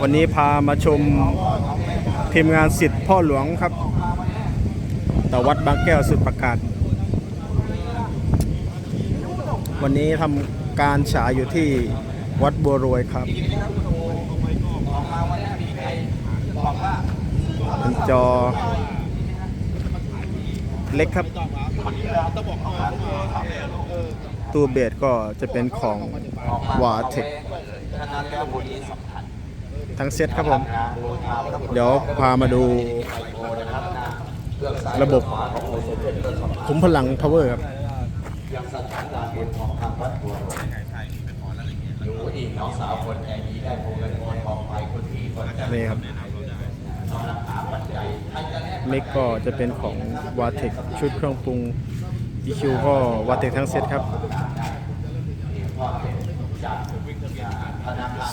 วันนี้พามาชมทีมงานสิทธิ์พ่อหลวงครับต่อวัดบางแก้วสุดประกาศ วันนี้ทำการฉายอยู่ที่วัดบัวรวยครับเป็นจอเล็กครับตัวเบสก็จะเป็นของวาเทค ทั้งเซตครับผม เดี๋ยวพามาดู ระบบคุ้มพลัง power ครับอยู่อีกน้องสาวคนแก่นี้ได้โมเงินโอนทองไปคนพี่คนจะนี่ครับเมกก็จะเป็นของวาเทคชุดเครื่องปรุง EQ ก็วาเทคทั้งเซตครับ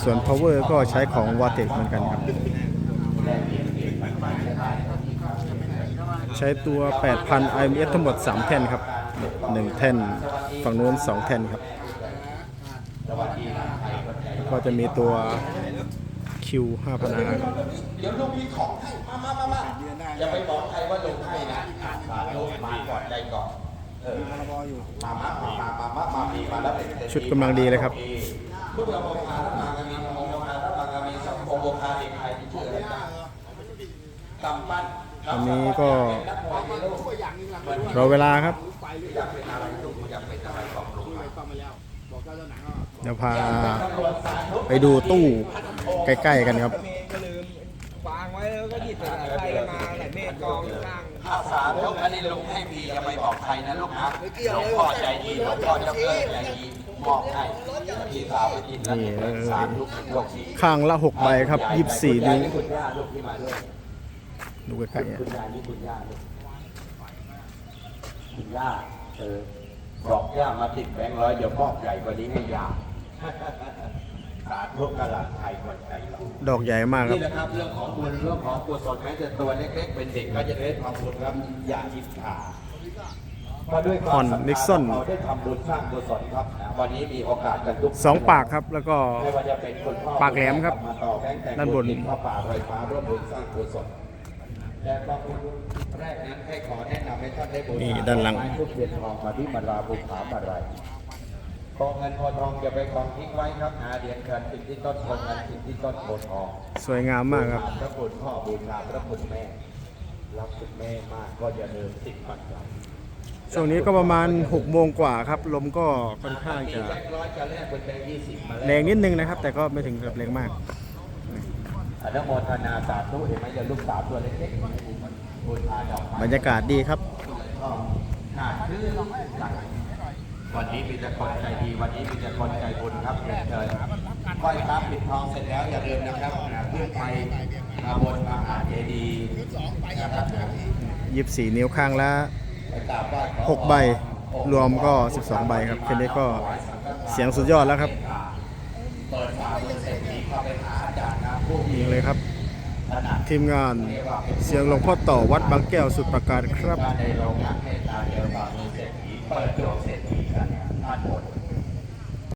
ส่วน power ก็ใช้ของวาเทคเหมือนกันครับ ใช้ตัว 8,000 IMS ทั้งหมด 3 แท่นครับ 1 แท่น ฝั่งนู้น 2 แท่นครับ แล้วก็จะมีตัว Q 5 0 0 0ครับเดี๋ยวลูกมีของให้มามามามาอย่าไปบอกใครว่าลงให้นะสาธุมาก่อนใจก่อนเออมามามามามามามามีมาแล้วเป็นเศรษฐีชุดกำลังดีเลยครับ พุทธโมคาระมางามีโมคาระมางามีสัมโพโมคาเด็กไทยที่ชื่ออะไรจ๊ะกำปั้นตอนนี้ก็นักมวยในโลกรอเวลาครับ เดี๋ยวพาไปดูตู้ใกล้ๆกันครับวางไว้แล้วก็หยิบใส่ไส้กันมาใส่เมฆกองข้างข้าสารลูกอันนี้ลุงให้มีอย่าไปบอกใครนะลูกนะหลวงพ่อใจดีหลวงพ่อจ้าเกิดใจดี มอบให้พี่สาวไปกินแล้วนี่เป็นสารลูกโลกนี้ข้างละ6ใบครับ24นิ้วคุณย่าลูกที่มาด้วยดูใกล้ๆเนี่ยคุณยายนี่คุณย่าลูกคุณย่าเออบอกย่ามาติดแบงค์ร้อยเดี๋ยวมอบใหญ่กว่านี้ให้ย่าสาธุกระหลัดไทยคนใจเรา ดอกใหญ่มากครับ นี่นะครับเรื่องของบุญเรื่องของกุศลแม้แต่ตัวเล็กๆเป็นเด็กก็จะได้ทำบุญครับอย่าอิจฉา มาด้วยความฮอนศรัทธา Nixon เราได้ทำบุญสร้างกุศลครับวันนี้มีโอกาสกันทุกสองปากครับ แล้วก็ไม่ว่าจะเป็นคุณพ่อปากแหลมครับมาต่อแบงค์แต่งด้านบนบุญพระป่าไฟฟ้าร่วมบุญสร้างกุศลและพระบุญแรกนั้นให้ขอแนะนำให้ท่านได้บูชานี่ด้านหลังไม้ทุกเทียนทองมาที่มาราบุญผามาลัยกองเงินพอทองอย่าไปกองทิ้งไว้ครับหาเหรียญเกินติดที่ต้นโพเงินติดที่ต้นโพทองสวยงามมากครับพระคุณพ่อบูชาพระคุณแม่รักคุณแม่มากก็อย่าลืมติดปัจจัย ช่วงนี้ก็ประมาณ6โมงกว่าครับ ลมก็ค่อนข้างจะแบงค์ร้อยจะแลกเป็นแบงค์ยี่สิบมาแรงนิดนึงนะครับ แต่ก็ไม่ถึงกับแรงมากอนุโมทนาสาธุเห็นไหมอย่าลูกสาวตัวเล็กๆบูชาดอกไม้บรรยากาศดีครับก็น่าชื่นใจวันนี้มีแต่คนใจดี วันนี้มีแต่คนใจบุญครับเรียนเชิญไหว้พระปิดทองเสร็จแล้วอย่าลืมนะครับนะเพื่อไปมาบนมหาเจดีย์นะครับ24นิ้วข้างละ ไปกราบไหว้ขอ6ใบรวมก็ 12 ใบครับแค่นี้ก็เสียงสุดยอดแล้วครับเปิดฝาเปิดเศรษฐีเข้าไปหาอาจารย์นะผู้มีนี่เลยครับถนัดทีมงานเสียงหลวงพ่อต่อวัดบางแก้วสุดประการครับ